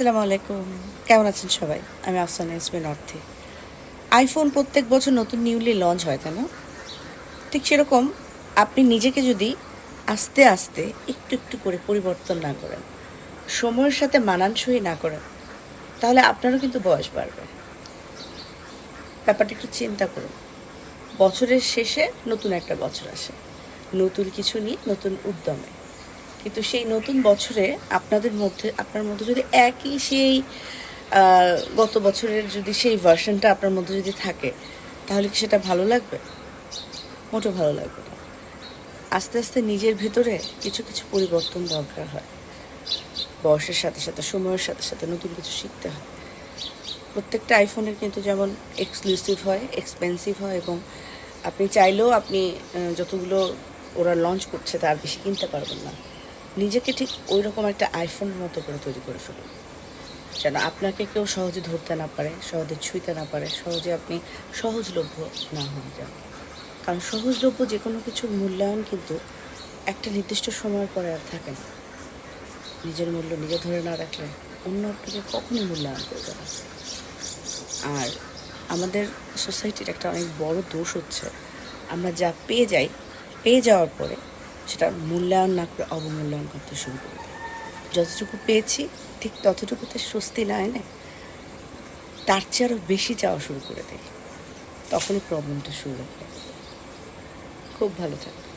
আসসালামু আলাইকুম। কেমন আছেন সবাই? আমি আফসানা ইসমিন অর্থে। আইফোন প্রত্যেক বছর নতুন নিউলি লঞ্চ হয়, তাই না? ঠিক সেরকম আপনি নিজেকে যদি আস্তে আস্তে একটু একটু করে পরিবর্তন না করেন, সময়ের সাথে মানানসই না করেন, তাহলে আপনারও কিন্তু বয়স বাড়বে। ব্যাপারটা একটু চিন্তা করুন। বছরের শেষে নতুন একটা বছর আসে। নতুন কিছু নিয়ে, নতুন উদ্যমে। কিন্তু সেই নতুন বছরে আপনাদের মধ্যে, আপনার মধ্যে যদি একই সেই গত বছরের যদি সেই ভার্সনটা আপনার মধ্যে যদি থাকে, তাহলে কি সেটা ভালো লাগবে? মোটেও ভালো লাগবে না। আস্তে আস্তে নিজের ভিতরে কিছু কিছু পরিবর্তন দরকার হয়। বয়সের সাথে সাথে, সময়ের সাথে সাথে নতুন কিছু শিখতে হয়। প্রত্যেকটা আইফোনের কিন্তু যেমন এক্সক্লুসিভ হয় এক্সপেন্সিভ হয় এবং আপনি চাইলেও আপনি যতগুলো ওরা লঞ্চ করছে তার বেশি কিনতে পারবেন না। নিজেকে ঠিক ওই রকম একটা আইফোনের মতো করে তৈরি করে ফেলুন। যেন আপনাকে কেউ সহজে ধরতে না পারে, সহজে ছুঁইতে না পারে, সহজে আপনি সহজলভ্য না হন যেন। কারণ সহজলভ্য যে কোনো কিছুর মূল্যায়ন কিন্তু একটা নির্দিষ্ট সময়ের পরে আর থাকে না। নিজের মূল্য নিজে ধরে না রাখলে অন্য আপনাকে কখনোই মূল্যায়ন করবে না। আর আমাদের সোসাইটির একটা অনেক বড় দোষ হচ্ছে, আমরা যা পেয়ে যাই, পেয়ে যাওয়ার পরে সেটা মূল্যায়ন না করে অবমূল্যায়ন করতে শুরু করি যতটুকু পেয়েছি, ঠিক ততটুকুতে স্বস্তি না এনে তার চেয়ে আরও বেশি চাওয়া শুরু করে দেয়। তখনই প্রবলেমটা শুরু হয়। খুব ভালো থাকবে